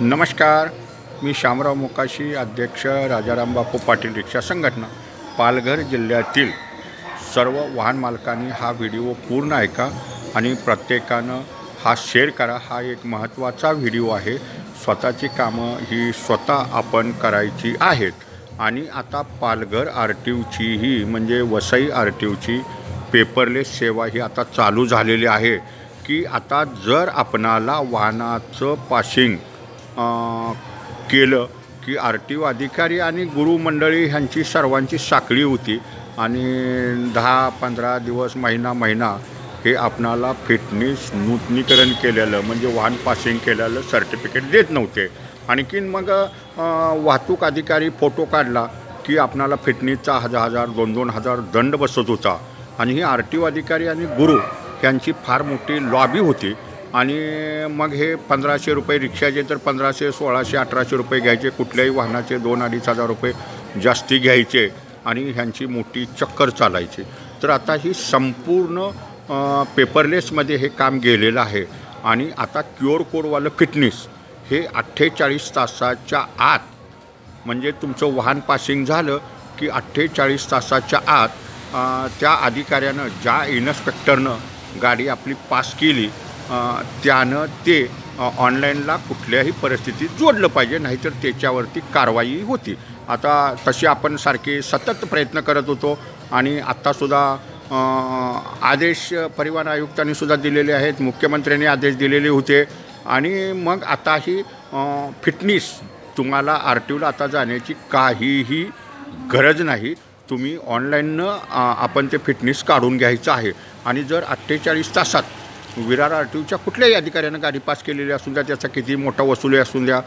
नमस्कार. मी शामराव मुकाशी अध्यक्ष राजाराम बापू पाटील रिक्षा संघटना पालघर जिल्ह्यातील सर्व वाहन मालकांनी हा व्हिडिओ पूर्ण ऐका आणि प्रत्येकानं हा शेअर करा. हा एक महत्त्वाचा व्हिडिओ आहे. स्वतःची कामं ही स्वतः आपण करायची आहेत. आणि आता पालघर आर टी ओचीही म्हणजे वसई आर टी ओची पेपरलेस सेवा ही आता चालू झालेली आहे की आता जर आपणाला वाहनाचं पासिंग केलं की आर टी ओ अधिकारी आणि गुरुमंडळी ह्यांची सर्वांची साखळी होती. आणि दहा पंधरा दिवस महिना महिना हे आपणाला फिटनेस नूतनीकरण केलेलं म्हणजे वाहन पासिंग केलेलं सर्टिफिकेट देत नव्हते. आणखीन मग वाहतूक अधिकारी फोटो काढला की आपणाला फिटनेसचा हजार हजार दोन दोन हजार दंड बसत होता. आणि ही आर टी ओ अधिकारी आणि गुरु यांची फार मोठी लॉबी होती. आणि मग हे पंधराशे रुपये रिक्षाचे तर पंधराशे सोळाशे अठराशे रुपये घ्यायचे. कुठल्याही वाहनाचे दोन अडीच हजार रुपये जास्ती घ्यायचे आणि ह्यांची मोठी चक्कर चालायची. तर आता ही संपूर्ण पेपरलेसमध्ये हे काम गेलेलं आहे. आणि आता क्युअर कोडवालं फिटनेस हे अठ्ठेचाळीस तासाच्या आत म्हणजे तुमचं वाहन पासिंग झालं की अठ्ठेचाळीस तासाच्या आत त्या अधिकाऱ्यानं ज्या इन्स्पेक्टरनं गाडी आपली पास केली त्यानं ते ऑनलाईनला कुठल्याही परिस्थितीत जोडलं पाहिजे नाहीतर त्याच्यावरती कारवाई होती. आता तशी आपण सारखे सतत प्रयत्न करत होतो आणि आत्तासुद्धा आदेश परिवहन आयुक्तांनी सुद्धा दिलेले आहेत मुख्यमंत्र्यांनी आदेश दिलेले होते. आणि मग आता ही फिटनेस तुम्हाला आर टी ओला आता जाण्याची काहीही गरज नाही. तुम्ही ऑनलाईननं आपण ते फिटनेस काढून घ्यायचं आहे. आणि जर अठ्ठेचाळीस तासात विरार आर टी ओच्या कुठल्याही अधिकाऱ्यानं गाडी पास केलेली असून द्या त्याचा किती मोठा वसुली असून द्या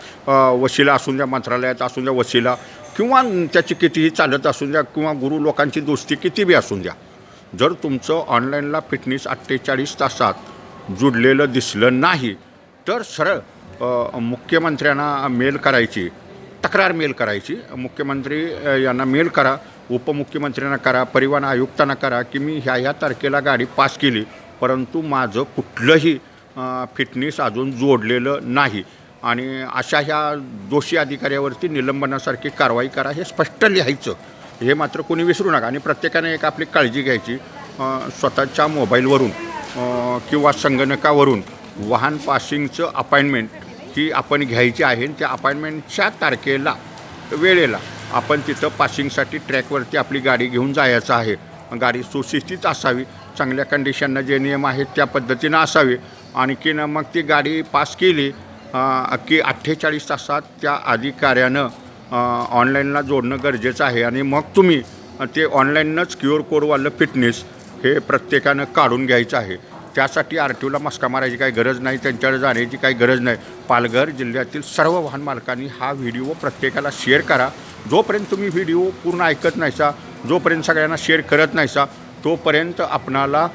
वशिला असून द्या मंत्रालयात असून द्या वशिला किंवा त्याची कितीही चालत असून द्या किंवा गुरु लोकांची दोस्ती किती बी असून द्या जर तुमचं ऑनलाईनला फिटनेस अठ्ठेचाळीस तासात जुडलेलं दिसलं नाही तर सरळ मुख्यमंत्र्यांना मेल करायची तक्रार मेल करायची मुख्यमंत्री यांना मेल करा उपमुख्यमंत्र्यांना करा परिवहन आयुक्तांना करा की मी ह्या ह्या तारखेला गाडी पास केली परंतु माझं कुठलंही फिटनेस अजून जोडलेलं नाही. आणि अशा ह्या दोषी अधिकाऱ्यावरती निलंबनासारखी कारवाई करा हे स्पष्ट लिहायचं. हे मात्र कोणी विसरू नका. आणि प्रत्येकाने एक आपली काळजी घ्यायची. स्वतःच्या मोबाईलवरून किंवा संगणकावरून वाहन पासिंगचं अपॉइंटमेंट ही आपण घ्यायची आहे त्या अपॉइंटमेंटच्या तारखेला वेळेला आपण तिथं पासिंगसाठी ट्रॅकवरती आपली गाडी घेऊन जायचं आहे. गाडी सुशिस्तीत असावी. चांगल्या कंडिशननं जे नियम आहेत त्या पद्धतीनं असावे. आणखीन मग ती गाडी पास केली की अठ्ठेचाळीस तासात त्या अधिकाऱ्यानं ऑनलाईनला जोडणं गरजेचं आहे. आणि मग तुम्ही ते ऑनलाईनच क्यू आर कोडवालं फिटनेस हे प्रत्येकानं काढून घ्यायचं आहे. त्यासाठी आर टी ओला मस्का मारायची काही गरज नाही त्यांच्याकडे जाण्याची काही गरज नाही. पालघर जिल्ह्यातील सर्व वाहन मालकांनी हा व्हिडिओ प्रत्येकाला शेअर करा. जोपर्यंत तुम्ही व्हिडिओ पूर्ण ऐकत नाहीसा जोपर्यंत सगळ्यांना शेअर करत नाहीसा तोपर्यंत आपणाला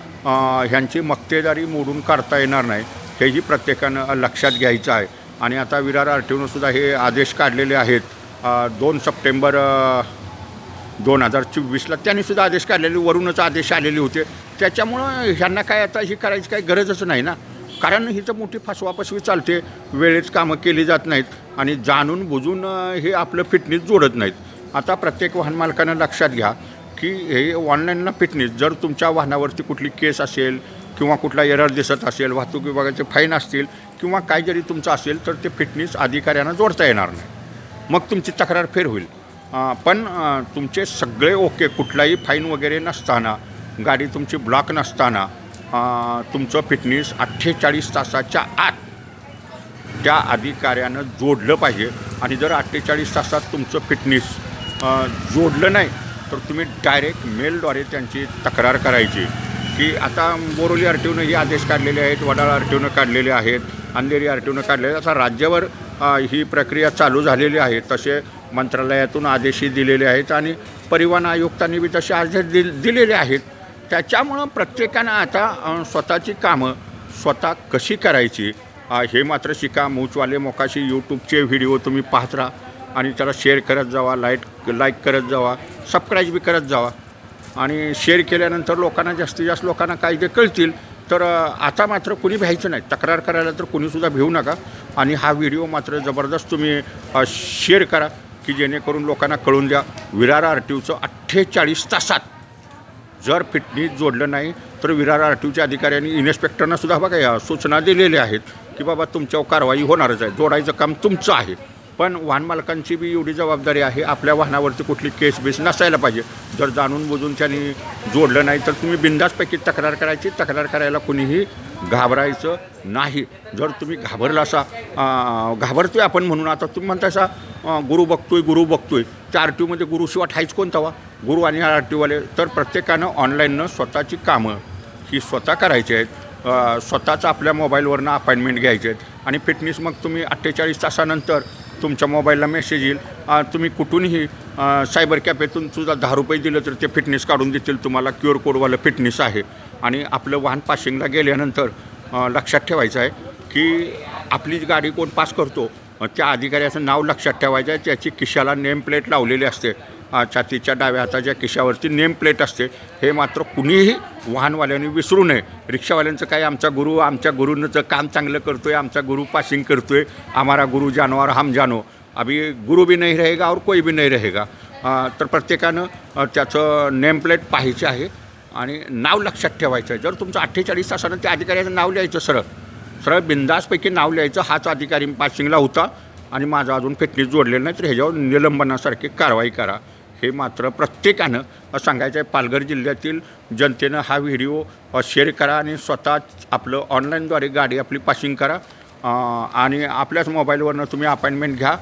ह्यांची मक्तेदारी मोडून काढता येणार नाही. हेही प्रत्येकानं लक्षात घ्यायचं आहे. आणि आता विरार आर टी सुद्धा हे आदेश काढलेले आहेत. दोन सप्टेंबर दोन हजार चोवीसला त्यांनीसुद्धा आदेश काढलेले वरूनच आदेश आलेले होते. त्याच्यामुळं ह्यांना काय आता ही करायची काही गरजच नाही ना. कारण ही तर मोठी फसवाफसवी चालते. वेळेत कामं केली जात नाहीत. आणि जाणून बुजून हे आपलं फिटनेस जोडत नाहीत. आता प्रत्येक वाहन मालकानं लक्षात घ्या. की हे ऑनलाईनला फिटनेस जर तुमच्या वाहनावरती कुठली केस असेल किंवा कुठला एरर दिसत असेल वाहतूक विभागाचे फाईन असतील किंवा काय जरी तुमचं असेल तर ते फिटनेस अधिकाऱ्यांना जोडता येणार नाही. मग तुमची तक्रार फेर होईल. पण तुमचे सगळे ओके कुठलाही फाईन वगैरे नसताना गाडी तुमची ब्लॉक नसताना तुमचं फिटनेस अठ्ठेचाळीस तासाच्या आत त्या अधिकाऱ्यानं जोडलं पाहिजे. आणि जर अठ्ठेचाळीस तासात तुमचं फिटनेस जोडलं नाही तर तुम्ही डायरेक्ट मेलद्वारे त्यांची तक्रार करायची. की आता बोरोली आर टी ओनं ही आदेश काढलेले आहेत वडाळ आर टी ओनं काढलेले आहेत अंधेरी आर टी ओनं काढलेले आता राज्यावर ही प्रक्रिया चालू झालेली आहे. तसे मंत्रालयातून आदेशही दिलेले आहेत आणि परिवहन आयुक्तांनी बी तसे आदेश दिल दिलेले आहेत. त्याच्यामुळं प्रत्येकानं आता स्वतःची कामं स्वतः कशी करायची? हे मात्र शिका मूचवाले मोकाशी यूट्यूबचे व्हिडिओ तुम्ही पाहत राहा. आणि त्याला शेअर करत जावा लाइट लाईक करत जावा सबस्क्राईब बी करत जावा. आणि शेअर केल्यानंतर लोकांना जास्तीत जास्त लोकांना कायदे कळतील तर आता मात्र कुणी भ्यायचं नाही. तक्रार करायला तर कुणीसुद्धा भिवू नका. आणि हा व्हिडिओ मात्र जबरदस्त तुम्ही शेअर करा की जेणेकरून लोकांना कळून द्या विरार आर टी ओचं अठ्ठेचाळीस तासात जर फिटनेस जोडलं नाही तर विरार आर टी ओच्या अधिकाऱ्यांनी इन्स्पेक्टरनासुद्धा बघा या सूचना दिलेल्या आहेत की बाबा तुमच्यावर कारवाई होणारच आहे. जोडायचं काम तुमचं आहे. पण वाहन मालकांची बी एवढी जबाबदारी आहे आपल्या वाहनावरती कुठली केस बेस नसायला पाहिजे. जर जाणून बुजून त्यांनी जोडलं नाही तर तुम्ही बिंदासपैकी तक्रार करायची तक्रार करायला कुणीही घाबरायचं नाही. जर तुम्ही घाबरला असा घाबरतो आहे आपण म्हणून आता तुम्ही म्हणता असा अं, गुरु बघतोय गुरु बघतोय. त्या आर टी ओमध्ये गुरुशिवाय ठायच कोणता वा गुरु आणि आर टी ओवाले तर प्रत्येकानं ऑनलाईननं स्वतःची कामं ही स्वतः करायची आहेत. स्वतःच आपल्या मोबाईलवरनं अपॉइंटमेंट घ्यायचे आहेत. आणि फिटनेस मग तुम्ही अठ्ठेचाळीस तासानंतर तुमच्या मोबाईलला मेसेज येईल. तुम्ही कुठूनही सायबर कॅफेतून सुद्धा दहा रुपये दिलं तर ते फिटनेस काढून देतील. तुम्हाला क्युअर कोडवालं फिटनेस आहे. आणि आपलं वाहन पासिंगला गेल्यानंतर लक्षात ठेवायचं आहे की आपली जी गाडी कोण पास करतो त्या अधिकाऱ्याचं नाव लक्षात ठेवायचं आहे. त्याची खिशाला नेम प्लेट लावलेली असते. छातीच्या डाव्या हाताच्या खिशावरती नेम प्लेट असते. हे मात्र कुणीही वाहनवाल्याने विसरू नये. रिक्षावाल्यांचं काय आमचा गुरु आमच्या गुरुचं काम चांगलं करतो आहे आमचा गुरु पासिंग करतो आहे आम्हाला गुरु जानवर हम जानो. अभी गुरु भी नाही रहेगा और कोई भी नाही रहेगा. तर प्रत्येकानं त्याचं नेम प्लेट आहे आणि नाव लक्षात ठेवायचं आहे. जर तुमचं अठ्ठेचाळीस तासानं त्या अधिकाऱ्याचं नाव लिहायचं सरळ सरळ बिंदासपैकी नाव लिहायचं हाच अधिकारी पासिंगला होता आणि माझा अजून फिटनेस जोडलेलं नाही तर ह्याच्यावर निलंबनासारखी कारवाई करा. हे मात्र प्रत्येकानं सांगायचं आहे. पालघर जिल्ह्यातील जनतेनं हा व्हिडिओ शेअर करा आणि स्वतः आपलं ऑनलाईनद्वारे गाडी आपली पासिंग करा. आणि आपल्याच मोबाईलवरनं तुम्ही अपॉइंटमेंट घ्या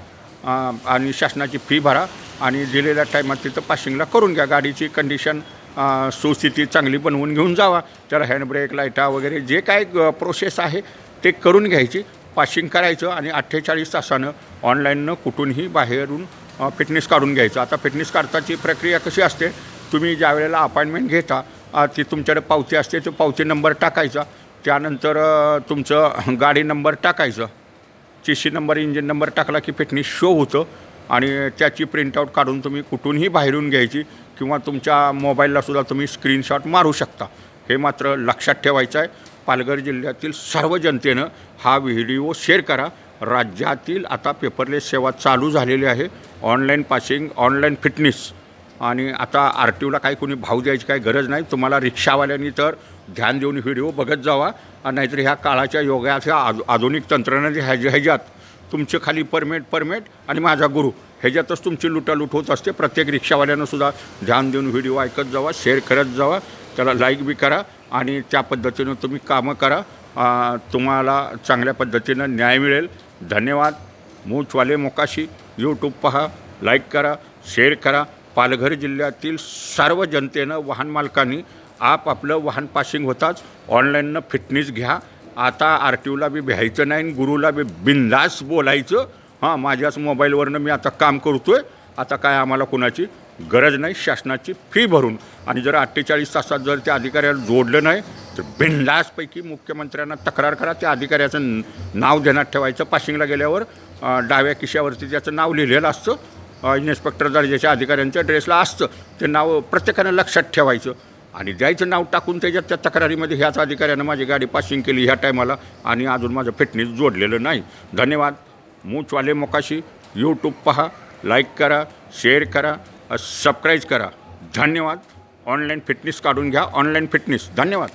आणि शासनाची फी भरा आणि दिलेल्या टायमात तिथं पासिंगला करून घ्या. गाडीची कंडिशन सुस्थिती चांगली बनवून घेऊन जावा. त्याला हँडब्रेक लाईटा वगैरे जे काय प्रोसेस आहे ते करून घ्यायची. पासिंग करायचं आणि अठ्ठेचाळीस तासानं ऑनलाईननं कुठूनही बाहेरून फिटनेस काढून घ्यायचं. आता फिटनेस काढताची प्रक्रिया कशी असते? तुम्ही ज्या वेळेला अपॉइंटमेंट घेता ती तुमच्याकडे पावती असते तो पावती नंबर टाकायचा. त्यानंतर तुमचं गाडी नंबर टाकायचं. चीसी नंबर इंजिन नंबर टाकला की फिटनेस शो होतं आणि त्याची प्रिंटआउट काढून तुम्ही कुठूनही बाहेरून घ्यायची किंवा तुमच्या मोबाईललासुद्धा तुम्ही स्क्रीनशॉट मारू शकता. हे मात्र लक्षात ठेवायचं आहे. पालघर जिल्ह्यातील सर्व जनतेनं हा व्हिडिओ शेअर करा. राज्यातील आता पेपरलेस सेवा चालू झालेली आहे. Online passing online fitness. आणि आता आर टी ओला काही कोणी भाव द्यायची काही गरज नाही. तुम्हाला रिक्षावाल्यांनी तर ध्यान देऊन व्हिडिओ बघत जावा. आणि नाहीतर ह्या काळाच्या योगाच्या आधु आधुनिक तंत्रज्ञानाच्या ह्याच्या ह्याच्यात तुमचे खाली परमेट परमेट आणि माझा गुरु. ह्याच्यातच तुमची लुटालूट होत असते. प्रत्येक रिक्षावाल्यानं सुद्धा ध्यान देऊन व्हिडिओ ऐकत जावा शेअर करत जावा. त्याला लाईक बी करा आणि त्या पद्धतीनं तुम्ही कामं करा. तुम्हाला चांगल्या पद्धतीनं न्याय मिळेल. धन्यवाद. मूचवाले मोकाशी. यूट्यूब पहा लाईक करा शेअर करा. पालघर जिल्ह्यातील सर्व जनतेनं वाहन मालकांनी आपापलं वाहन पासिंग होताच. ऑनलाईननं फिटनेस घ्या. आता आर टी ओला बी भ्यायचं नाही आणि गुरुला बी बिंदास बोलायचं. हां माझ्याच मोबाईलवरनं मी आता काम करतो आहे आता काय आम्हाला कोणाची गरज नाही शासनाची फी भरून. आणि जर अठ्ठेचाळीस तासात जर त्या अधिकाऱ्याला जोडलं नाही तर बिंदासपैकी मुख्यमंत्र्यांना तक्रार करा. त्या अधिकाऱ्याचं नाव ध्यानात ठेवायचं पासिंगला गेल्यावर. डाव्या खिशावरती त्याचं नाव लिहिलेलं असतं इन्स्पेक्टर दर्जाच्या अधिकाऱ्यांच्या ड्रेसला असतं ते नाव प्रत्येकानं लक्षात ठेवायचं. आणि द्यायचं नाव टाकून त्याच्यात त्या तक्रारीमध्ये ह्याच अधिकाऱ्यानं माझी गाडी पासिंग केली ह्या टायमाला आणि अजून माझं फिटनेस जोडलेलं नाही. धन्यवाद. मूचवाले मोकाशी. यूट्यूब पहा लाईक करा शेअर करा सबस्क्राईब करा. धन्यवाद. ऑनलाईन फिटनेस काढून घ्या. ऑनलाईन फिटनेस धन्यवाद.